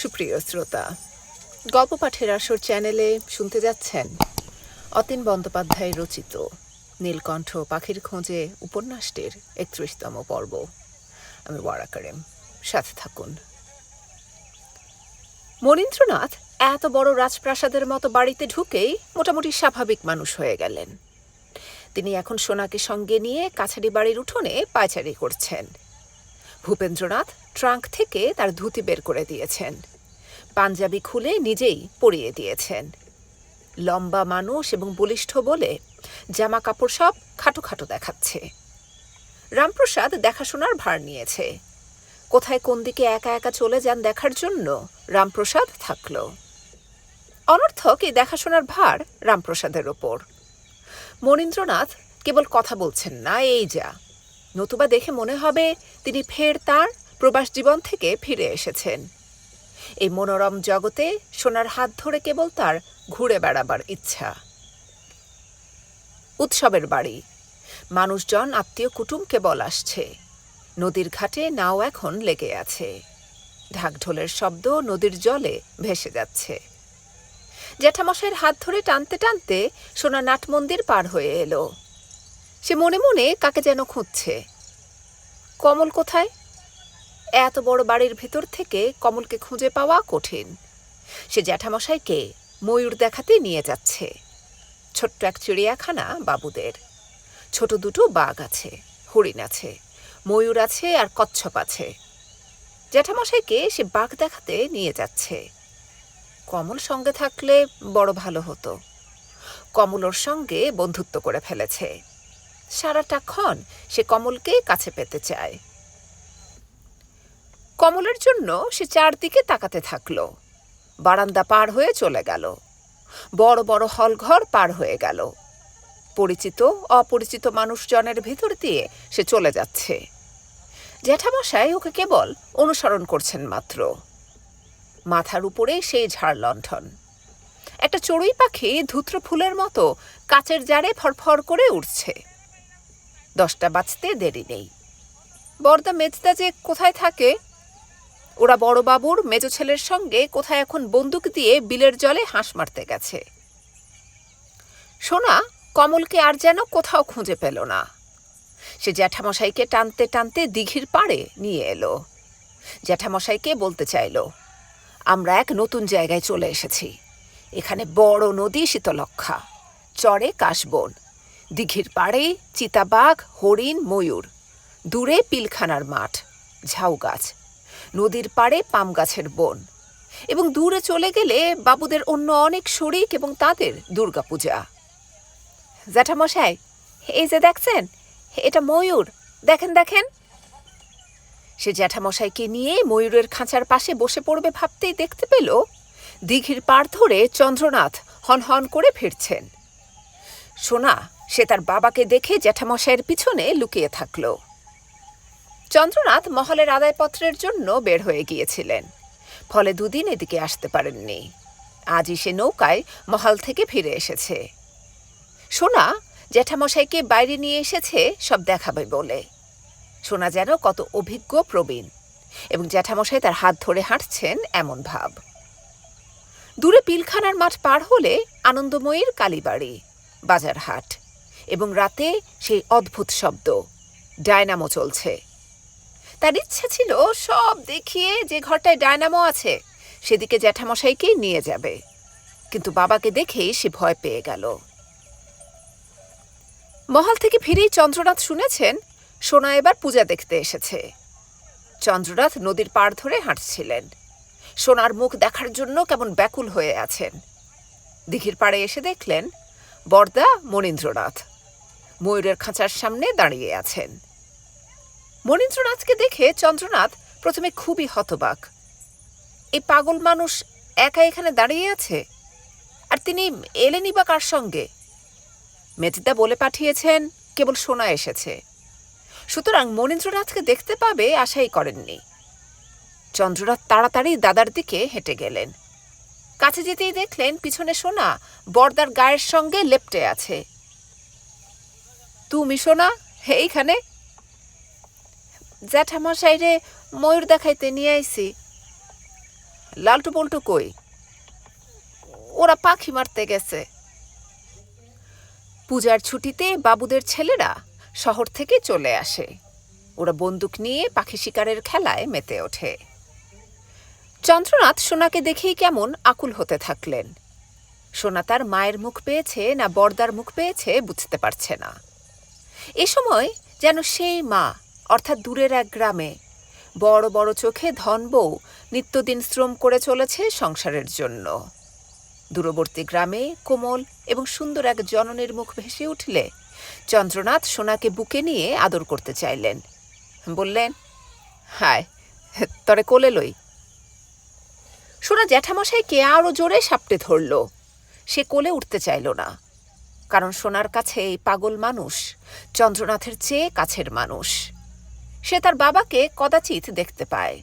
সুপ্রিয় শ্রোতা, গল্প পাঠের আসর চ্যানেলে শুনতে যাচ্ছেন অতীন বন্দ্যোপাধ্যায় রচিত নীলকণ্ঠ পাখির খোঁজে উপন্যাসটির একত্রিশতম পর্ব। আমি ওয়ারা করিম, সাথে থাকুন। মনীন্দ্রনাথ এত বড় রাজপ্রাসাদের মতো বাড়িতে ঢুকেই মোটামুটি স্বাভাবিক মানুষ হয়ে গেলেন। তিনি এখন সোনাকে সঙ্গে নিয়ে কাছারি বাড়ির উঠোনে পায়চারি করছেন। ভূপেন্দ্রনাথ ট্রাঙ্ক থেকে তার ধুতি বের করে দিয়েছেন। পাঞ্জাবি খুলে নিজেই পরিয়ে দিয়েছেন। লম্বা মানুষ এবং বলিষ্ঠ বলে জামা কাপড় সব খাটো খাটো দেখাচ্ছে। রামপ্রসাদ দেখাশোনার ভার নিয়েছে। কোথায় কোন দিকে একা একা চলে যান দেখার জন্য রামপ্রসাদ থাকল। অনর্থক এই দেখাশোনার ভার রামপ্রসাদের ওপর। মনীন্দ্রনাথ কেবল কথা বলছেন না, এই যা। নতুবা দেখে মনে হবে তিনি ফের তার প্রবাস জীবন থেকে ফিরে এসেছেন। এই মনোরম জগতে সোনার হাত ধরে কেবল তার ঘুরে বেড়াবার ইচ্ছা। উৎসবের বাড়ি। মানুষজন, আত্মীয় কুটুম কেবল আসছে। নদীর ঘাটে নাও এখন লেগে আছে। ঢাকঢোলের শব্দ নদীর জলে ভেসে যাচ্ছে। জ্যাঠামশাইয়ের হাত ধরে টানতে টানতে সোনা নাট মন্দির পার হয়ে এলো। সে মনে মনে কাকে যেন খুঁজছে। কমল কোথায়? এত বড় বাড়ির ভেতর থেকে কমলকে খুঁজে পাওয়া কঠিন। সে জ্যাঠামশাইকে ময়ূর দেখাতে নিয়ে যাচ্ছে। ছোট্ট এক চিড়িয়াখানা বাবুদের। ছোট দুটো বাঘ আছে, হরিণ আছে, ময়ূর আছে আর কচ্ছপ আছে। জ্যাঠামশাইকে সে বাঘ দেখাতে নিয়ে যাচ্ছে। কমল সঙ্গে থাকলে বড় ভালো হতো। কমলর সঙ্গে বন্ধুত্ব করে ফেলেছে। সারাটাক্ষণ সে কমলকে কাছে পেতে চায়। কমলের জন্য সে চারদিকে তাকাতে থাকল। বারান্দা পার হয়ে চলে গেল। বড় বড় হলঘর পার হয়ে গেল। পরিচিত, অপরিচিত মানুষজনের ভিতর দিয়ে সে চলে যাচ্ছে। জ্যাঠামশাই ওকে কেবল অনুসরণ করছেন মাত্র। মাথার উপরে সেই ঝাড় লণ্ঠন। একটা চড়ুই পাখি ধূত্র ফুলের মতো কাচের জারে ফরফর করে উঠছে দশটা বাজতে দেরি নেই। বর্দা মেজদা যে কোথায় থাকে? ওরা বড়বাবুর মেজ ছেলের সঙ্গে কোথায় এখন বন্দুক দিয়ে বিলের জলে হাঁস মারতে গেছে। সোনা, কমলকে আর যেন কোথাও খুঁজে পেল না। সে জ্যাঠামশাইকে টানতে টানতে দিঘির পাড়ে নিয়ে এলো। জ্যাঠামশাইকে বলতে চাইল, আমরা এক নতুন জায়গায় চলে এসেছি। এখানে বড় নদী শীতলক্ষা চরে কাশবন। দিঘির পাড়ে চিতাবাঘ, হরিণ, ময়ূর। দূরে পিলখানার মাঠ, ঝাউ গাছ। নদীর পাড়ে পাম গাছের বন। এবং দূরে চলে গেলে বাবুদের অন্য অনেক শরিক এবং তাদের দুর্গাপূজা। জ্যাঠামশাই, এই যে দেখছেন, এটা ময়ূর। দেখেন দেখেন। সে জ্যাঠামশাইকে নিয়ে ময়ূরের খাঁচার পাশে বসে পড়বে ভাবতেই দেখতে পেল, দিঘির পাড় ধরে চন্দ্রনাথ হনহন করে ফিরছেন। সোনা সে তার বাবাকে দেখে জ্যাঠামশাইয়ের পিছনে লুকিয়ে থাকল। চন্দ্রনাথ মহলের আদায়পত্রের জন্য বের হয়ে গিয়েছিলেন। ফলে দুদিন এদিকে আসতে পারেননি। আজই সে নৌকায় মহল থেকে ফিরে এসেছে। সোনা, জ্যাঠামশাইকে বাইরে নিয়ে এসেছে, সব দেখাবে বলে। সোনা যেন কত অভিজ্ঞ প্রবীণ এবং জ্যাঠামশাই তার হাত ধরে হাঁটছেন এমন ভাব। দূরে পিলখানার মাঠ পার হলে আনন্দময়ীর কালীবাড়ি, বাজারহাট। এবং রাতে সেই অদ্ভুত শব্দ। ডায়নামো চলছে। তার ইচ্ছে ছিল সব দেখিয়ে যে ঘরটায় ডায়নামো আছে, সেদিকে জ্যাঠামশাইকেই নিয়ে যাবে। কিন্তু বাবাকে দেখেই সে ভয় পেয়ে গেল। মহল থেকে ফিরেই চন্দ্রনাথ শুনেছেন, সোনা এবার পূজা দেখতে এসেছে। চন্দ্রনাথ নদীর পাড় ধরে হাঁটছিলেন। সোনার মুখ দেখার জন্য কেমন ব্যাকুল হয়ে আছেন। দিঘির পাড়ে এসে দেখলেন, বর্দা মনীন্দ্রনাথ। ময়ূরের খাঁচার সামনে দাঁড়িয়ে আছেন। মনীন্দ্রনাথকে দেখে চন্দ্রনাথ প্রথমে খুবই হতবাক। এই পাগল মানুষ একা এখানে দাঁড়িয়ে আছে? আর তিনি এলেনি বা কার সঙ্গে? মেজদা বলে পাঠিয়েছেন, কেবল সোনা এসেছে। সুতরাং মনীন্দ্রনাথকে দেখতে পাবে আশাই করেননি। চন্দ্রনাথ তাড়াতাড়ি দাদার দিকে হেঁটে গেলেন। কাছে যেতেই দেখলেন পিছনে সোনা বর্দার গায়ের সঙ্গে লেপটে আছে। তুমি সোনা এইখানে। জ্যাঠামশাই রে ময়ূর দেখাইতে নিয়ে আইছি। লালটু পল্টু কই? ওরা পাখি মারতে গেছে। পূজার ছুটিতে বাবুদের ছেলেরা শহর থেকে চলে আসে। ওরা বন্দুক নিয়ে পাখি শিকারের খেলায় মেতে ওঠে। চন্দ্রনাথ সোনাকে দেখেই কেমন আকুল হতে থাকলেন। সোনা তার মায়ের মুখ পেয়েছে না বর্দার মুখ পেয়েছে বুঝতে পারছে না। এ সময় যেন সেই মা, অর্থাৎ দূরের এক গ্রামে, বড় বড় চোখে ধন বউ নিত্যদিন শ্রম করে চলেছে সংসারের জন্য। দূরবর্তী গ্রামে কোমল এবং সুন্দর এক জননীর মুখ ভেসে উঠলে চন্দ্রনাথ সোনাকে বুকে নিয়ে আদর করতে চাইলেন। বললেন, হায়, তরে কোলে লই। সোনা জ্যাঠামশাইকে আরও জোরে সাপটে ধরল। সে কোলে উঠতে চাইল না। কারণ সোনার কাছে এই পাগল মানুষ, চন্দ্রনাথের চেয়ে কাছের মানুষ। সে তার বাবাকে কদাচিৎ দেখতে পায়।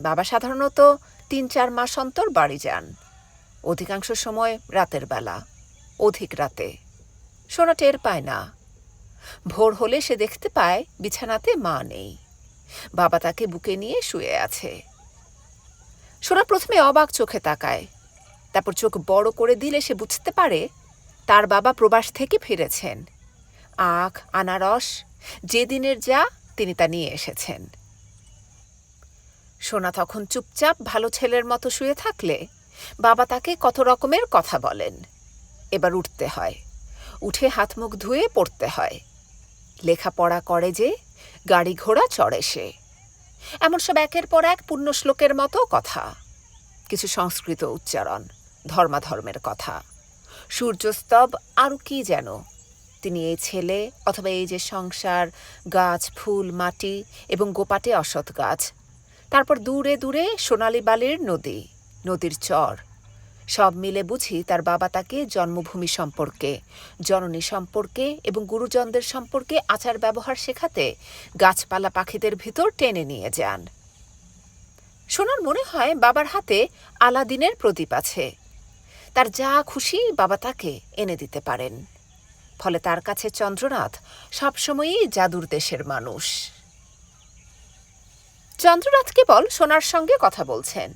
বাবা সাধারণত তিন চার মাস অন্তর বাড়ি যান। অধিকাংশ সময় রাতের বেলা, অধিক রাতে। সোনা টের পায় না। ভোর হলে সে দেখতে পায় বিছানাতে মা নেই। বাবা তাকে বুকে নিয়ে শুয়ে আছে। সোনা প্রথমে অবাক চোখে তাকায়। তারপর চোখ বড় করে দিলে সে বুঝতে পারে তার বাবা প্রবাস থেকে ফিরেছেন। আখ, আনারস, যে দিনের যা, তিনি তা নিয়ে এসেছেন। সোনা তখন চুপচাপ ভালো ছেলের মতো শুয়ে থাকলে বাবা তাকে কত রকমের কথা বলেন। এবার উঠতে হয়। উঠে হাত মুখ ধুয়ে পড়তে হয়। লেখাপড়া করে যে, গাড়ি ঘোড়া চড়ে সে। এমন সব একের পর এক পূর্ণ শ্লোকের মতো কথা। কিছু সংস্কৃত উচ্চারণ, ধর্মাধর্মের কথা। সূর্যস্তব আরও কি যেন? তিনি এই ছেলে অথবা এই যে সংসার, গাছ, ফুল, মাটি এবং গোপাটে অসৎ গাছ। তারপর দূরে দূরে সোনালি বালির নদী, নদীর চর। সব মিলে বুঝি তার বাবা তাকে জন্মভূমি সম্পর্কে, জননী সম্পর্কে এবং গুরুজনদের সম্পর্কে আচার ব্যবহার শেখাতে গাছপালা পাখিদের ভিতর টেনে নিয়ে যান। সোনার মনে হয় বাবার হাতে আলাদিনের প্রদীপ আছে। তার যা খুশি বাবা তাকে এনে দিতে পারেন। ফলে তার কাছে চন্দ্রনাথ সবসময়ই জাদুর দেশের মানুষ। চন্দ্রনাথ কেবল সোনার সঙ্গে কথা বলছেন,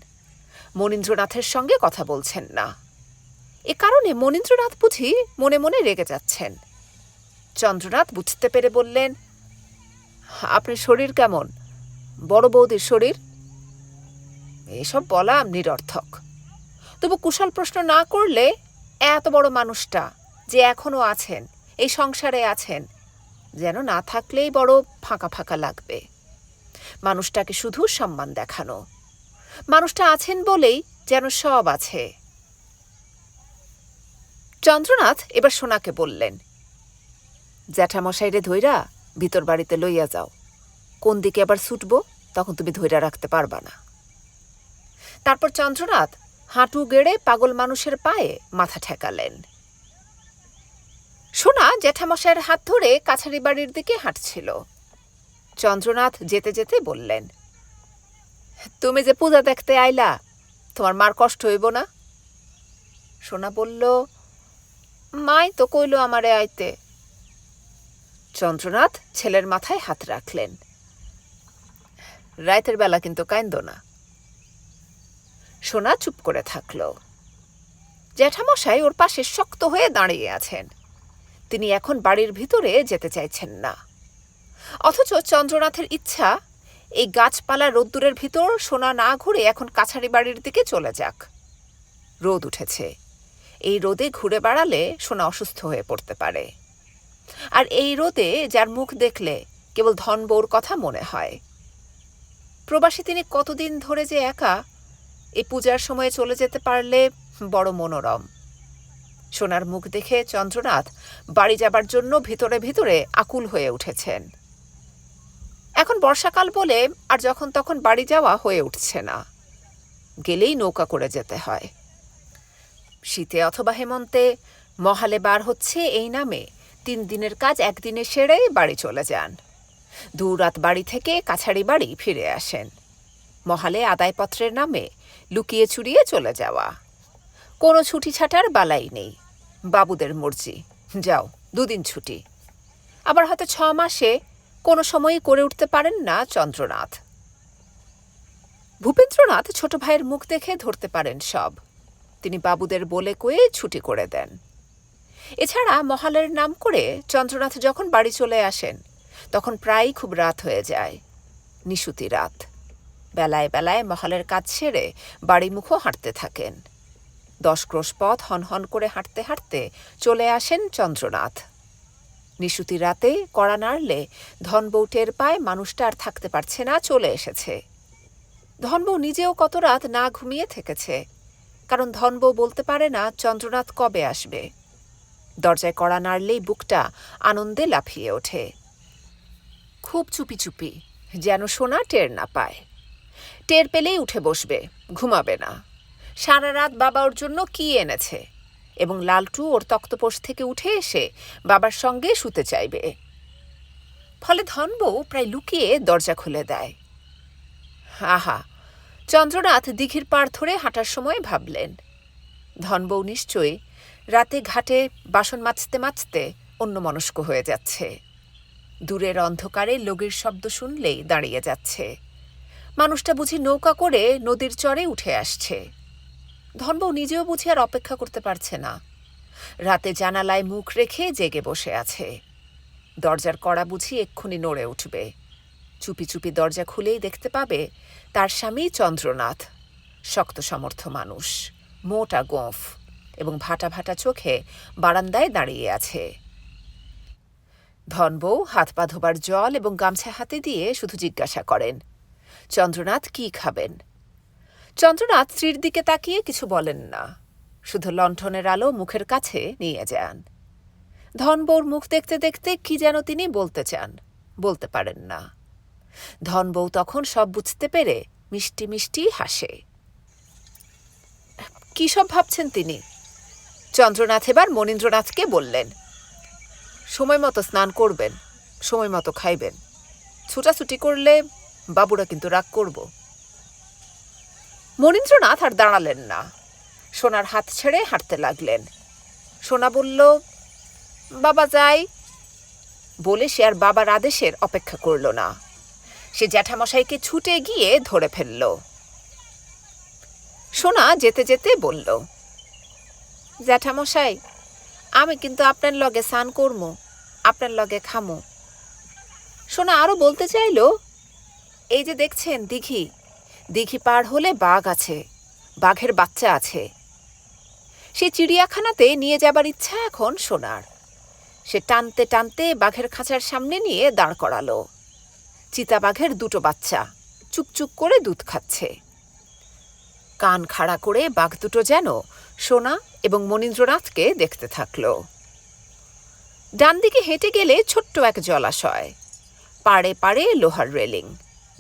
মনীন্দ্রনাথের সঙ্গে কথা বলছেন না। এ কারণে মনীন্দ্রনাথ বুঝি মনে মনে রেগে যাচ্ছেন। চন্দ্রনাথ বুঝতে পেরে বললেন, আপনার শরীর কেমন? বড় বৌদির শরীর? এসব বলা নিরর্থক। তবু কুশল প্রশ্ন না করলে এত বড় মানুষটা যে এখনও আছেন, এই সংসারে আছেন, যেন না থাকলেই বড় ফাঁকা ফাঁকা লাগবে। মানুষটাকে শুধু সম্মান দেখানো। মানুষটা আছেন বলেই যেন সব আছে। চন্দ্রনাথ এবার সোনাকে বললেন, জ্যাঠামশাইরে ধৈরা ভিতর বাড়িতে লইয়া যাও। কোন দিকে আবার ছুটব তখন তুমি ধৈরা রাখতে পারবা না। তারপর চন্দ্রনাথ হাঁটু গেড়ে পাগল মানুষের পায়ে মাথা ঠেকালেন। সোনা জ্যাঠামশাইয়ের হাত ধরে কাছারি বাড়ির দিকে হাঁটছিল। চন্দ্রনাথ যেতে যেতে বললেন, তুমি যে পূজা দেখতে আইলা, তোমার মার কষ্ট হইব না? সোনা বলল, মাই তো কইল আমারে আইতে। চন্দ্রনাথ ছেলের মাথায় হাত রাখলেন রাতের বেলা কিন্তু কাইন্দ না। সোনা চুপ করে থাকল। জ্যাঠামশাই ওর পাশে শক্ত হয়ে দাঁড়িয়ে আছেন। তিনি এখন বাড়ির ভিতরে যেতে চাইছেন না। অথচ চন্দ্রনাথের ইচ্ছা, এই গাছপালা রোদ্দুরের ভিতর সোনা না ঘুরে এখন কাছারি বাড়ির দিকে চলে যাক। রোদ উঠেছে। এই রোদে ঘুরে বেড়ালে সোনা অসুস্থ হয়ে পড়তে পারে। আর এই রোদে যার মুখ দেখলে কেবল ধনবৌর কথা মনে হয়। প্রবাসী তিনি কতদিন ধরে যে একা এই পূজার সময়ে চলে যেতে পারলে বড় মনোরম। সোনার মুখ দেখে চন্দ্রনাথ বাড়ি যাবার জন্য ভিতরে ভিতরে আকুল হয়ে উঠেছেন। এখন বর্ষাকাল বলে আর যখন তখন বাড়ি যাওয়া হয়ে উঠছে না। গেলেই নৌকা করে যেতে হয়। শীতে অথবা হেমন্তে মহালে বার হচ্ছে এই নামে। তিন দিনের কাজ একদিনে সেরে বাড়ি চলে যান। দু রাত বাড়ি থেকে কাছারি বাড়ি ফিরে আসেন। মহালে আদায়পত্রের নামে লুকিয়ে চুরিয়ে চলে যাওয়া। কোনো ছুটি ছাটার বালাই নেই। বাবুদের মর্জি। যাও, দুদিন ছুটি। আবার হয়তো ছ মাসে কোনো সময়ই করে উঠতে পারেন না চন্দ্রনাথ। ভূপেন্দ্রনাথ ছোট ভাইয়ের মুখ দেখে ধরতে পারেন সব। তিনি বাবুদের বলে কয়ে ছুটি করে দেন। এছাড়া মহালের নাম করে চন্দ্রনাথ যখন বাড়ি চলে আসেন, তখন প্রায়ই খুব রাত হয়ে যায়। নিশুতি রাত। বেলায় বেলায় মহালের কাজ সেরে বাড়িমুখো হাঁটতে থাকেন। দশ ক্রোশ পথ হনহন করে হাঁটতে হাঁটতে চলে আসেন চন্দ্রনাথ। নিশুতি রাতে কড়া নাড়লে ধনবউ টের পায় মানুষটা আর থাকতে পারছে না, চলে এসেছে। ধনবউ নিজেও কত রাত না ঘুমিয়ে থেকেছে। কারণ ধনবউ বলতে পারে না চন্দ্রনাথ কবে আসবে। দরজায় কড়া নাড়লেই বুকটা আনন্দে লাফিয়ে ওঠে। খুব চুপি চুপি, যেন সোনা টের না পায়। টের পেলেই উঠে বসবে, ঘুমাবে না। সারা রাত বাবা ওর জন্য কি এনেছে? এবং লালটু ওর তক্তপোষ থেকে উঠে এসে বাবার সঙ্গে শুতে চাইবে। ফলে ধনবউ প্রায় লুকিয়ে দরজা খুলে দেয়। আহা, চন্দ্রনাথ দিঘির পাড় ধরে হাঁটার সময় ভাবলেন। ধনবউ নিশ্চয়ই রাতে ঘাটে বাসন মাজতে মাজতে অন্যমনস্ক হয়ে যাচ্ছে। দূরের অন্ধকারে লগের শব্দ শুনলেই দাঁড়িয়ে যাচ্ছে। মানুষটা বুঝি নৌকা করে নদীর চরে উঠে আসছে। ধনবউ নিজেও বুঝি আর অপেক্ষা করতে পারছে না। রাতে জানালায় মুখ রেখে জেগে বসে আছে। দরজার কড়া বুঝি এক্ষুনি নড়ে উঠবে। চুপি চুপি দরজা খুলেই দেখতে পাবে তার স্বামী চন্দ্রনাথ, শক্ত সমর্থ মানুষ, মোটা গোঁফ এবং ভাটা ভাটা চোখে বারান্দায় দাঁড়িয়ে আছে। ধনবউ হাত পা ধোবার জল এবং গামছা হাতে দিয়ে শুধু জিজ্ঞাসা করেন চন্দ্রনাথ কি খাবেন? চন্দ্রনাথ স্ত্রীর দিকে তাকিয়ে কিছু বলেন না। শুধু লণ্ঠনের আলো মুখের কাছে নিয়ে যান। ধনবৌর মুখ দেখতে দেখতে কি যেন তিনি বলতে চান, বলতে পারেন না। ধনবৌ তখন সব বুঝতে পেরে মিষ্টি মিষ্টি হাসে। কি সব ভাবছেন তিনি? চন্দ্রনাথ এবার মনীন্দ্রনাথকে বললেন, সময় মতো স্নান করবেন, সময় মতো খাইবেন। ছুটাছুটি করলে বাবুরা কিন্তু রাগ করব। মনীন্দ্রনাথ আর দাঁড়ালেন না। সোনার হাত ছেড়ে হাঁটতে লাগলেন। সোনা বলল, বাবা যাই। বলে সে আর বাবার আদেশের অপেক্ষা করল না। সে জ্যাঠামশাইকে ছুটে গিয়ে ধরে ফেলল। সোনা যেতে যেতে বলল, জ্যাঠামশাই, আমি কিন্তু আপনার লগে স্নান করমু, আপনার লগে খামু। সোনা আরও বলতে চাইল এই যে দেখছেন, দিঘি। দিঘি পার হলে বাঘ আছে, বাঘের বাচ্চা আছে। সে চিড়িয়াখানাতে নিয়ে যাবার ইচ্ছা এখন সোনার। সে টানতে টানতে বাঘের খাঁচার সামনে নিয়ে দাঁড় করালো। চিতাবাঘের দুটো বাচ্চা চুকচুক করে দুধ খাচ্ছে। কান খাড়া করে বাঘ দুটো যেন সোনা এবং মনীন্দ্রনাথকে দেখতে থাকল। ডান দিকে হেঁটে গেলে ছোট্ট এক জলাশয়, পাড়ে পাড়ে লোহার রেলিং।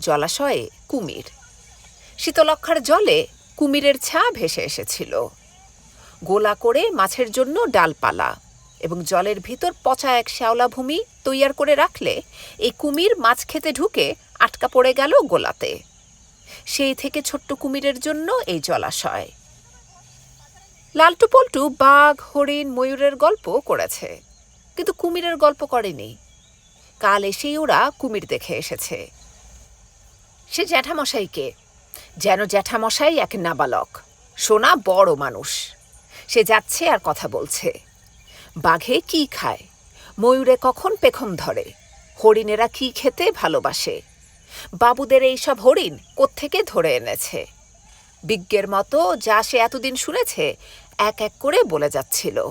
জলাশয়ে কুমির। শীতলক্ষার জলে কুমিরের ছা ভেসে এসেছিল। গোলা করে মাছের জন্য ডালপালা এবং জলের ভিতর পচা এক শ্যাওলা ভূমি তৈয়ার করে রাখলে এই কুমির মাছ খেতে ঢুকে আটকা পড়ে গেল গোলাতে। সেই থেকে ছোট্ট কুমিরের জন্য এই জলাশয়। লালটু পল্টু বাঘ, হরিণ, ময়ূরের গল্প করেছে, কিন্তু কুমিরের গল্প করেনি। কাল এসেই ওরা কুমির দেখে এসেছে। সে জ্যাঠামশাইকে। যেন জ্যাঠামশাই এক নাবালক। সোনা বড় মানুষ। সে যাচ্ছে আর কথা বলছে। বাঘে কি খায়? ময়ূরে কখন পেখম ধরে? হরিণেরা কি খেতে ভালোবাসে? বাবুদের এইসব হরিণ কোত্থেকে ধরে এনেছে? বিজ্ঞের মতো যা সে এতদিন শুনেছে, এক এক করে বলে যাচ্ছিল।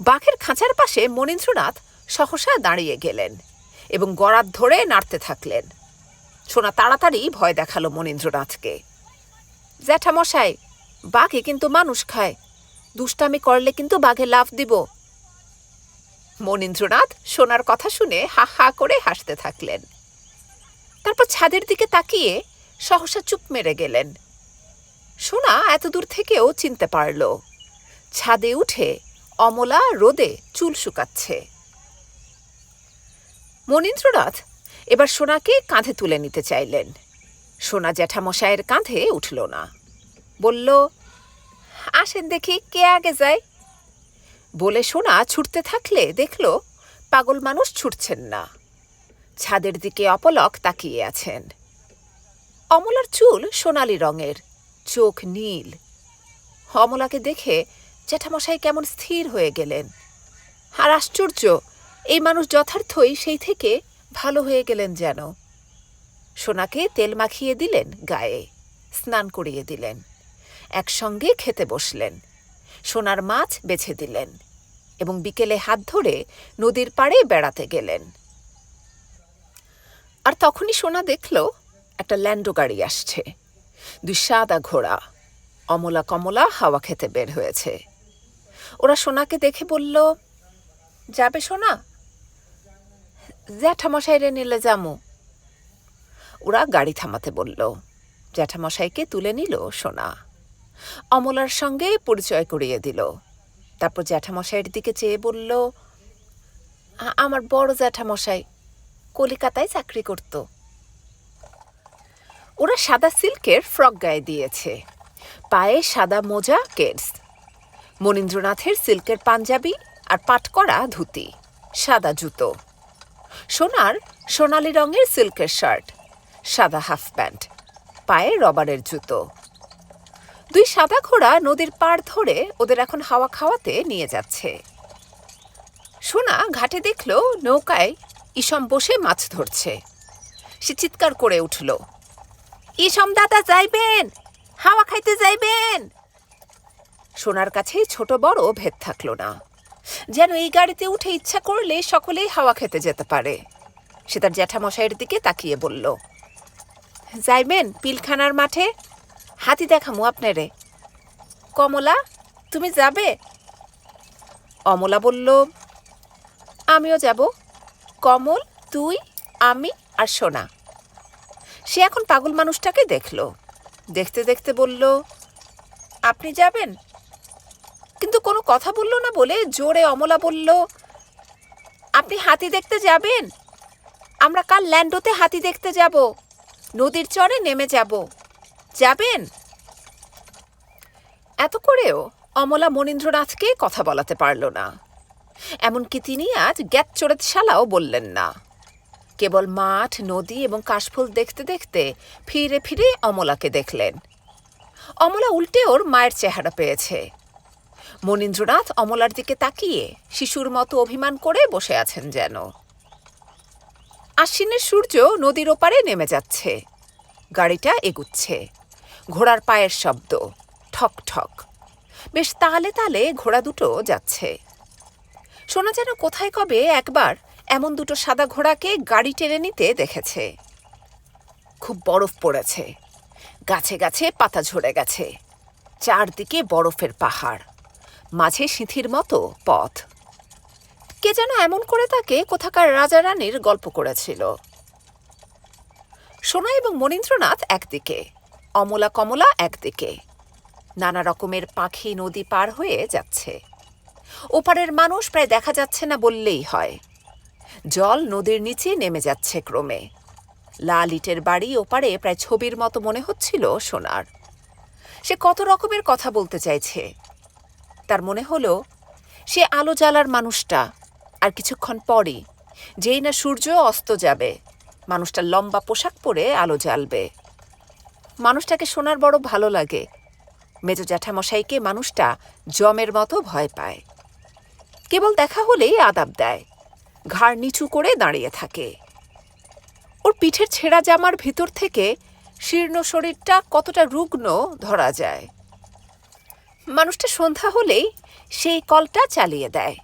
বাঘের খাঁচার পাশে মনীন্দ্রনাথ সহসা দাঁড়িয়ে গেলেন এবং গড়াত ধরে নাড়তে থাকলেন। সোনা তাড়াতাড়ি ভয় দেখাল মনীন্দ্রনাথকে। জ্যাঠামশাই, বাঘে কিন্তু মানুষ খায়। দুষ্টামি করলে কিন্তু বাঘে লাফ দিব। মনীন্দ্রনাথ সোনার কথা শুনে হা হা করে হাসতে থাকলেন। তারপর ছাদের দিকে তাকিয়ে সহসা চুপ মেরে গেলেন। সোনা এত দূর থেকেও চিনতে পারল। ছাদে উঠে অমলা রোদে চুল শুকাচ্ছে। মনীন্দ্রনাথ এবার সোনাকে কাঁধে তুলে নিতে চাইলেন। সোনা জ্যাঠামশায়ের কাঁধে উঠল না। বলল, আসেন দেখি কে আগে যায়। বলে সোনা ছুটতে থাকলে দেখল, পাগল মানুষ ছুটছেন না। ছাদের দিকে অপলক তাকিয়ে আছেন। অমলার চুল সোনালি রঙের, চোখ নীল। অমলাকে দেখে জ্যাঠামশাই কেমন স্থির হয়ে গেলেন। আর আশ্চর্য, এই মানুষ যথার্থই সেই থেকে ভালো হয়ে গেলেন যেন। সোনাকে তেল মাখিয়ে দিলেন, গায়ে স্নান করিয়ে দিলেন, একসঙ্গে খেতে বসলেন। সোনার মাছ বেছে দিলেন এবং বিকেলে হাত ধরে নদীর পাড়ে বেড়াতে গেলেন। আর তখনই সোনা দেখল, একটা ল্যান্ডো গাড়ি আসছে। দুই সাদা ঘোড়া, অমলা কমলা হাওয়া খেতে বের হয়েছে। ওরা সোনাকে দেখে বলল, যাবে সোনা? জ্যাঠামশাইরে নিলে যামু। ওরা গাড়ি থামাতে বলল, জ্যাঠামশাইকে তুলে নিল সোনা। অমলার সঙ্গে পরিচয় করিয়ে দিল। তারপর জ্যাঠামশাইয়ের দিকে চেয়ে বলল আমার বড় জ্যাঠামশাই কলিকাতায় চাকরি করত। ওরা সাদা সিল্কের ফ্রক গায়ে দিয়েছে, পায়ে সাদা মোজা, কেডস। মনীন্দ্রনাথের সিল্কের পাঞ্জাবি আর পাট করা ধুতি, সাদা জুতো। সোনার সোনালি রঙের সিল্কের শার্ট, সাদা হাফ প্যান্ট, পায়ে রবারের জুতো। দুই সাদা ঘোড়া নদীর পাড় ধরে ওদের এখন হাওয়া খাওয়াতে নিয়ে যাচ্ছে। সোনা ঘাটে দেখল নৌকায় ইসম বসে মাছ ধরছে। সে চিৎকার করে উঠল, ইসম দাদা যাইবেন, হাওয়া খাইতে যাইবেন! সোনার কাছে ছোট বড় ভেদ থাকল না। যেন এই গাড়িতে উঠে ইচ্ছা করলে সকলেই হাওয়া খেতে যেতে পারে। সে তার জ্যাঠামশাইয়ের দিকে তাকিয়ে বলল যাইবেন পিলখানার মাঠে? হাতি দেখামু আপনারে। কমলা, তুমি যাবে? অমলা বলল, আমিও যাব। কমল, তুই, আমি আর সোনা। সে এখন পাগল মানুষটাকে দেখল। দেখতে দেখতে বলল, আপনি যাবেন? কিন্তু কোনো কথা বলল না বলে জোরে অমলা বলল, আপনি হাতি দেখতে যাবেন? আমরা কাল ল্যান্ডোতে হাতি দেখতে যাব। নদীর চরে নেমে যাব। যাবেন? এত করেও অমলা মনীন্দ্রনাথকে কথা বলাতে পারল না। এমনকি তিনি আজ গ্যাত চড়ে শালাও বললেন না। কেবল মাঠ, নদী এবং কাশফুল দেখতে দেখতে ফিরে ফিরে অমলাকে দেখলেন। অমলা উল্টে ওর মায়ের চেহারা পেয়েছে। মনীন্দ্রনাথ অমলার দিকে তাকিয়ে শিশুর মতো অভিমান করে বসে আছেন যেন। আশ্বিনের সূর্য নদীর ওপারে নেমে যাচ্ছে। গাড়িটা এগুচ্ছে। ঘোড়ার পায়ের শব্দ, ঠক ঠক। বেশ তালে তালে ঘোড়া দুটো যাচ্ছে। শোনা যেন কোথায় কবে একবার এমন দুটো সাদা ঘোড়াকে গাড়ি টেনে নিতে দেখেছে। খুব বরফ পড়েছে। গাছে গাছে পাতা ঝরে গেছে। চারদিকে বরফের পাহাড়। মাঝে সিঁথির মতো পথ। কে যেন এমন করে তাকে কোথাকার রাজা রানীর গল্প করেছিল। সোনা এবং মনীন্দ্রনাথ একদিকে, অমলা কমলা একদিকে। নানা রকমের পাখি নদী পার হয়ে যাচ্ছে। ওপারের মানুষ প্রায় দেখা যাচ্ছে না বললেই হয়। জল নদীর নিচে নেমে যাচ্ছে ক্রমে। লাল ইটের বাড়ি ওপারে প্রায় ছবির মতো মনে হচ্ছিল সোনার। সে কত রকমের কথা বলতে চাইছে। তার মনে হলো, সে আলো জ্বালার মানুষটা, আর কিছুক্ষণ পরই, যেই না সূর্য অস্ত যাবে, মানুষটা লম্বা পোশাক পরে আলো জ্বালবে। মানুষটাকে শোনার বড় ভালো লাগে। মেজ জ্যাঠামশাইকে মানুষটা জমের মতো ভয় পায়। কেবল দেখা হলেই আদাব দেয়, ঘাড় নিচু করে দাঁড়িয়ে থাকে। ওর পিঠের ছেঁড়া জামার ভিতর থেকে শীর্ণ শরীরটা কতটা রুগ্ন ধরা যায়। মানুষটা সন্ধ্যা হলেই সেই কলটা চালিয়ে দেয়।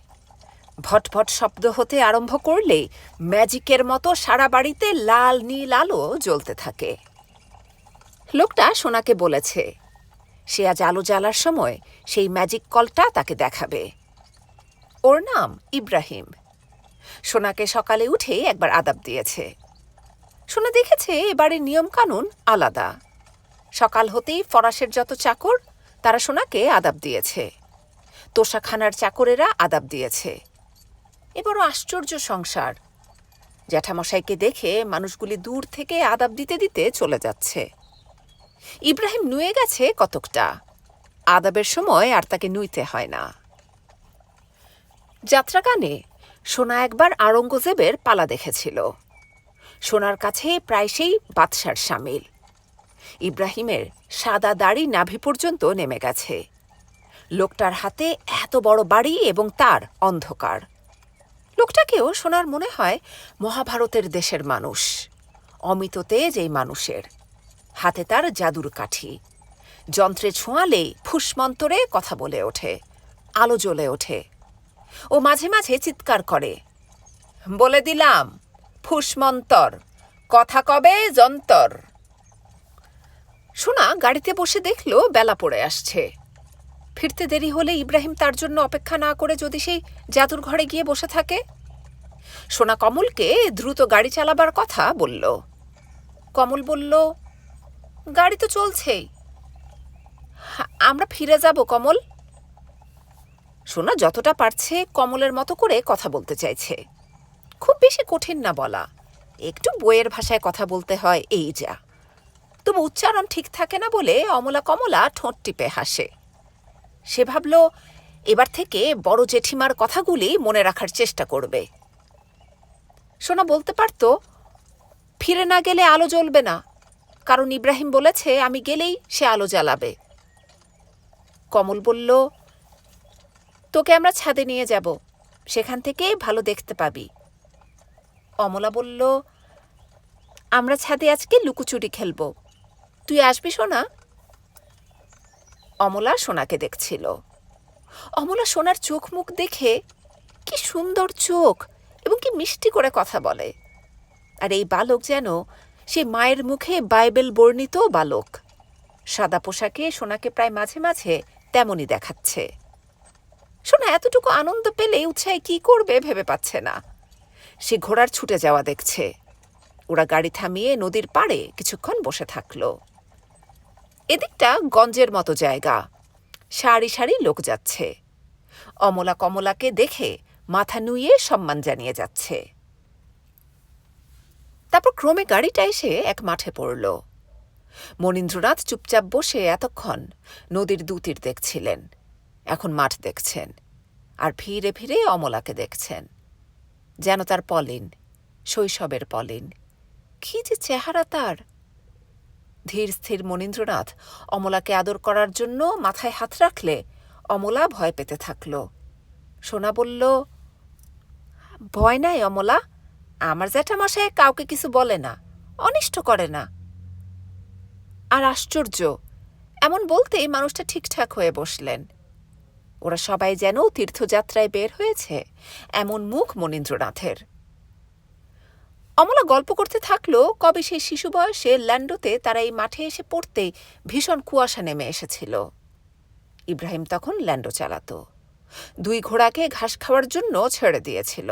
ভটভট শব্দ হতে আরম্ভ করলেই ম্যাজিকের মতো সারা বাড়িতে লাল নীল আলো জ্বলতে থাকে। লোকটা সোনাকে বলেছে, সে আজ আলো জ্বালার সময় সেই ম্যাজিক কলটা তাকে দেখাবে। ওর নাম ইব্রাহিম। সোনাকে সকালে উঠে একবার আদাব দিয়েছে। সোনা দেখেছে এবারের নিয়মকানুন আলাদা। সকাল হতেই ফরাসের যত চাকর তারা সোনাকে আদাব দিয়েছে। তোষাখানার চাকরেরা আদাব দিয়েছে। এবারও আশ্চর্য সংসার। জ্যাঠামশাইকে দেখে মানুষগুলি দূর থেকে আদাব দিতে দিতে চলে যাচ্ছে। ইব্রাহিম নুয়ে গেছে কতকটা। আদাবের সময় আর তাকে নুইতে হয় না। যাত্রাগানে সোনা একবার আরঙ্গজেবের পালা দেখেছিল। সোনার কাছে প্রায় সেই বাদশার সামিল। ইব্রাহিমের সাদা দাড়ি নাভি পর্যন্ত নেমে গেছে। লোকটার হাতে এত বড় বাড়ি এবং তার অন্ধকার। লোকটাকেও শোনার মনে হয় মহাভারতের দেশের মানুষ, অমিত তেজ এই মানুষের। হাতে তার জাদুর কাঠি। যন্ত্রে ছোঁয়ালেই ফুসমন্তরে কথা বলে ওঠে, আলো জ্বলে ওঠে ও মাঝে মাঝে চিৎকার করে। বলে দিলাম, ফুসমন্তর, কথা কবে যন্তর? সোনা গাড়িতে বসে দেখল বেলা পড়ে আসছে। ফিরতে দেরি হলে ইব্রাহিম তার জন্য অপেক্ষা না করে যদি সেই জাদুর ঘরে গিয়ে বসে থাকে। সোনা কমলকে দ্রুত গাড়ি চালাবার কথা বলল। কমল বলল, গাড়ি তো চলছেই। আমরা ফিরে যাব, কমল। সোনা যতটা পারছে কমলের মতো করে কথা বলতে চাইছে। খুব বেশি কঠিন না বলা, একটু বইয়ের ভাষায় কথা বলতে হয়, এই যা। তবু উচ্চারণ ঠিক থাকে না বলে অমলা কমলা ঠোঁট টিপে হাসে। সে ভাবল, এবার থেকে বড় জেঠিমার কথাগুলি মনে রাখার চেষ্টা করবে। সোনা বলতে পারত, ফিরে না গেলে আলো জ্বলবে না। কারণ ইব্রাহিম বলেছে, আমি গেলেই সে আলো জ্বালাবে। কমল বলল, তোকে আমরা ছাদে নিয়ে যাব। সেখান থেকে ভালো দেখতে পাবি। অমলা বলল, আমরা ছাদে আজকে লুকোচুরি খেলব। তুই আসবি সোনা? অমলা সোনাকে দেখছিল। অমলা সোনার চোখ মুখ দেখে কি সুন্দর চোখ এবং কি মিষ্টি করে কথা বলে। আর এই বালক যেন সে মায়ের মুখে বাইবেল বর্ণিত বালক। সাদা পোশাকে সোনাকে প্রায় মাঝে মাঝে তেমনই দেখাচ্ছে। সোনা এতটুকু আনন্দ পেলে উৎসাহে কি করবে ভেবে পাচ্ছে না। সে ঘোড়ার ছুটে যাওয়া দেখছে। ওরা গাড়ি থামিয়ে নদীর পাড়ে কিছুক্ষণ বসে থাকল। এদিকটা গঞ্জের মতো জায়গা। সারি সারি লোক যাচ্ছে। অমলা কমলাকে দেখে মাথা নুইয়ে সম্মান জানিয়ে যাচ্ছে। তারপর ক্রমে গাড়িটা এসে এক মাঠে পড়ল। মনীন্দ্রনাথ চুপচাপ বসে এতক্ষণ নদীর দুতীর দেখছিলেন। এখন মাঠ দেখছেন আর ফিরে ফিরে অমলাকে দেখছেন। যেন তার পলিন, শৈশবের পলিন। কি যে চেহারা তার! ধীর স্থির মনীন্দ্রনাথ অমলাকে আদর করার জন্য মাথায় হাত রাখলে অমলা ভয় পেতে থাকল। সোনা বলল, ভয় নাই অমলা, আমার জ্যাঠামশাই কাউকে কিছু বলে না, অনিষ্ট করে না। আর আশ্চর্য, এমন বলতেই মানুষটা ঠিকঠাক হয়ে বসলেন। ওরা সবাই যেন তীর্থযাত্রায় বের হয়েছে, এমন মুখ মনীন্দ্রনাথের। অমলা গল্প করতে থাকল কবে সেই শিশু বয়সে ল্যান্ডোতে তারা এই মাঠে এসে পড়তে ভীষণ কুয়াশা নেমে এসেছিল। ইব্রাহিম তখন ল্যান্ডো চালাতো। দুই ঘোড়াকে ঘাস খাওয়ার জন্য ছেড়ে দিয়েছিল।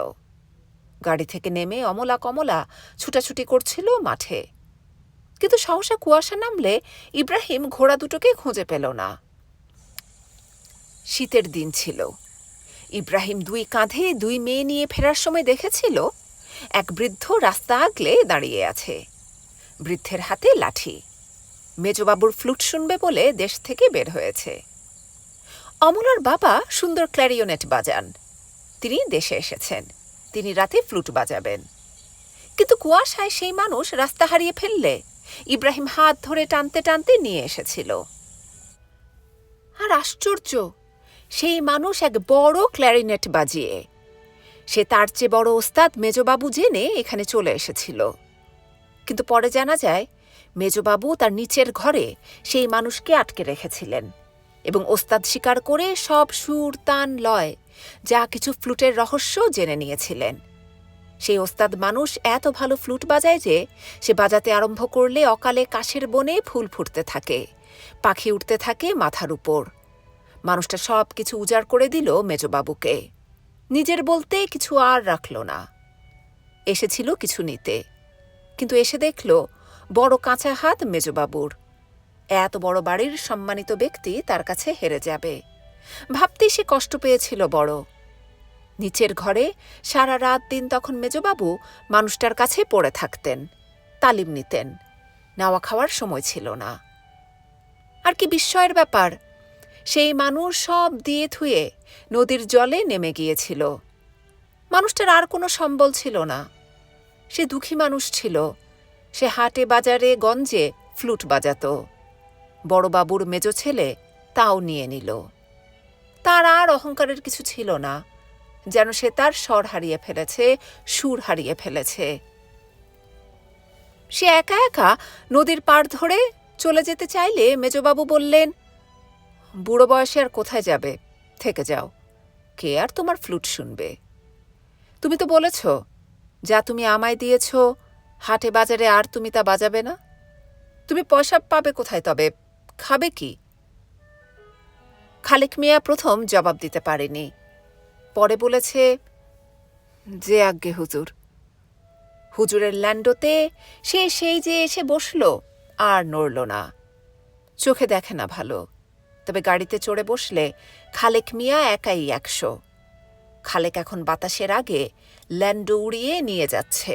গাড়ি থেকে নেমে অমলা কমলা ছুটাছুটি করছিল মাঠে। কিন্তু সহসা কুয়াশা নামলে ইব্রাহিম ঘোড়া দুটোকে খুঁজে পেল না। শীতের দিন ছিল। ইব্রাহিম দুই কাঁধে দুই মেয়ে নিয়ে ফেরার সময় দেখেছিল এক বৃদ্ধ রাস্তা আগলে দাঁড়িয়ে আছে। বৃদ্ধের হাতে লাঠি। মেজবাবুর ফ্লুট শুনবে বলে দেশ থেকে বের হয়েছে। অমলার বাবা সুন্দর ক্ল্যারিওনেট বাজান। তিনি দেশে এসেছেন। তিনি রাতে ফ্লুট বাজাবেন। কিন্তু কুয়াশায় সেই মানুষ রাস্তা হারিয়ে ফেললে ইব্রাহিম হাত ধরে টানতে টানতে নিয়ে এসেছিল। আর আশ্চর্য, সেই মানুষ এক বড় ক্ল্যারিনেট বাজিয়ে সে তার চেয়ে বড় ওস্তাদ মেজবাবু জেনে এখানে চলে এসেছিল। কিন্তু পরে জানা যায়, মেজবাবু তার নিচের ঘরে সেই মানুষকে আটকে রেখেছিলেন এবং ওস্তাদ স্বীকার করে সব সুর, তান, লয়, যা কিছু ফ্লুটের রহস্য জেনে নিয়েছিলেন। সেই ওস্তাদ মানুষ এত ভালো ফ্লুট বাজায় যে সে বাজাতে আরম্ভ করলে অকালে কাশের বনে ফুল ফুটতে থাকে, পাখি উঠতে থাকে মাথার উপর। মানুষটা সব কিছু উজাড় করে দিল মেজবাবুকে। নিজের বলতে কিছু আর রাখল না। এসেছিল কিছু নিতে। কিন্তু এসে দেখল, বড় কাঁচা হাত মেজবাবুর। এত বড় বাড়ির সম্মানিত ব্যক্তি তার কাছে হেরে যাবে। ভাবতেই সে কষ্ট পেয়েছিল বড়। নিচের ঘরে সারা রাত দিন তখন মেজবাবু মানুষটার কাছে পড়ে থাকতেন, তালিম নিতেন। নাওয়া খাওয়ার সময় ছিল না। আর কি বিস্ময়ের ব্যাপার সেই মানুষ সব দিয়ে থুয়ে নদীর জলে নেমে গিয়েছিল। মানুষটার আর কোনো সম্বল ছিল না। সে দুঃখী মানুষ ছিল। সে হাটে বাজারে, গঞ্জে ফ্লুট বাজাতো। বড়বাবুর মেজ ছেলে তাও নিয়ে নিল। তার আর অহংকারের কিছু ছিল না। যেন সে তার স্বর হারিয়ে ফেলেছে, সুর হারিয়ে ফেলেছে। সে একা একা নদীর পাড় ধরে চলে যেতে চাইলে মেজবাবু বললেন বুড়ো বয়সে আর কোথায় যাবে? থেকে যাও। কে আর তোমার ফ্লুট শুনবে? তুমি তো বলেছ, যা তুমি আমায় দিয়েছ, হাটে বাজারে আর তুমি তা বাজাবে না। তুমি পয়সা পাবে কোথায় তবে? খাবে কি? খালেক মিয়া প্রথম জবাব দিতে পারেনি। পরে বলেছে, যে আজ্ঞে হুজুর। হুজুরের ল্যান্ডোতে সে সেই যে এসে বসল, আর নড়ল না। চোখে দেখে না ভালো। তবে গাড়িতে চড়ে বসলে খালেক মিয়া একাই একশো। খালেক এখন বাতাসের আগে ল্যান্ডো উড়িয়ে নিয়ে যাচ্ছে।